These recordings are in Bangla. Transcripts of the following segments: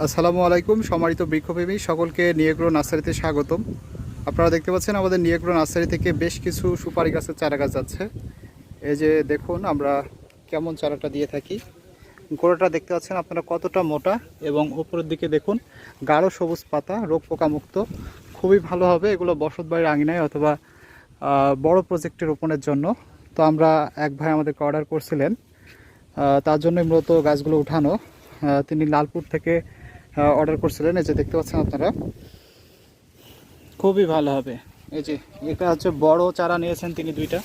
আসসালামু আলাইকুম, সম্মানিত বৃক্ষপ্রেমী, সকলকে নিয়েগ্রো নার্সারিতে স্বাগতম। আপনারা দেখতে পাচ্ছেন আমাদের নিয়েগ্রো নার্সারি থেকে বেশ কিছু সুপারি গাছের চারা গাছ যাচ্ছে। এই যে দেখুন, আমরা কেমন চারাটা দিয়ে থাকি। গোড়াটা দেখতে পাচ্ছেন আপনারা কতটা মোটা এবং উপরের দিকে দেখুন, গাঢ় সবুজ পাতা, রোগ পোকামুক্ত। খুবই ভালো হবে এগুলো বসত বাড়ির আঙিনায় অথবা বড় প্রজেক্টের রোপণের জন্য। তো আমরা এক ভাই আমাদেরকে অর্ডার করছিলেন। তার জন্য মূলত গাছগুলো উঠানো। তিনি লালপুর থেকে অর্ডার করছিলেন। এই যে দেখতে পাচ্ছেন আপনারা। খুবই ভালো হবে। এই যে এটা হচ্ছে বড় চারা নিয়েছেন তিনি দুইটা।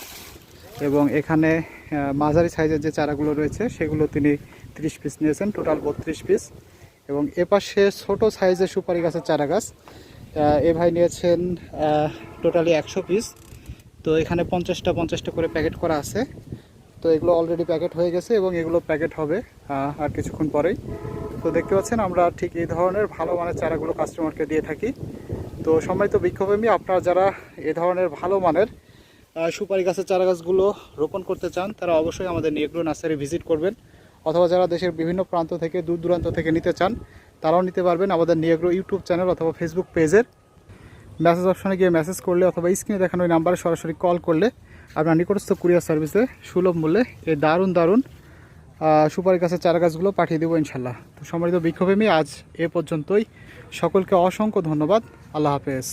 এবং এখানে মাঝারি সাইজের যে চারাগুলো রয়েছে সেগুলো তিনি তিরিশ পিস নিয়েছেন টোটাল বত্রিশ পিস এবং এপাশে ছোট সাইজের সুপারি গাছের চারা গাছ এ ভাই নিয়েছেন টোটালি একশো পিস তো এখানে পঞ্চাশটা পঞ্চাশটা করে প্যাকেট করা আছে। তো এগুলো অলরেডি প্যাকেট হয়ে গেছে এবং এগুলো প্যাকেট হবে আর কিছুক্ষণ পরেই। তো দেখতে পাচ্ছেন, আমরা ঠিক এই ধরনের ভালো মানের চারাগুলো কাস্টমারকে দিয়ে থাকি। তো সম্মানিত বৃক্ষপ্রেমী আপনারা যারা এ ধরনের ভালো মানের সুপারি গাছের চারা গাছগুলো রোপণ করতে চান, তারা অবশ্যই আমাদের নিয়েগ্রো নার্সারি ভিজিট করবেন। অথবা যারা দেশের বিভিন্ন প্রান্ত থেকে, দূর দূরান্ত থেকে নিতে চান, তারাও নিতে পারবেন আমাদের নিয়েগ্রো ইউটিউব চ্যানেল অথবা ফেসবুক পেজের মেসেজ অপশনে গিয়ে মেসেজ করলে অথবা স্ক্রিনে দেখানো ওই নাম্বারে সরাসরি কল করলে আপনার নিকটস্থ কুরিয়ার সার্ভিসে সুলভ মূল্যে এই দারুণ দারুণ সুপারি গাছের চারা গাছগুলো পাঠিয়ে দেবো ইনশাল্লাহ। তো সম্মানিত বিক্ষোভেমী আজ এ পর্যন্তই। সকলকে অসংখ্য ধন্যবাদ। আল্লাহ হাফেজ।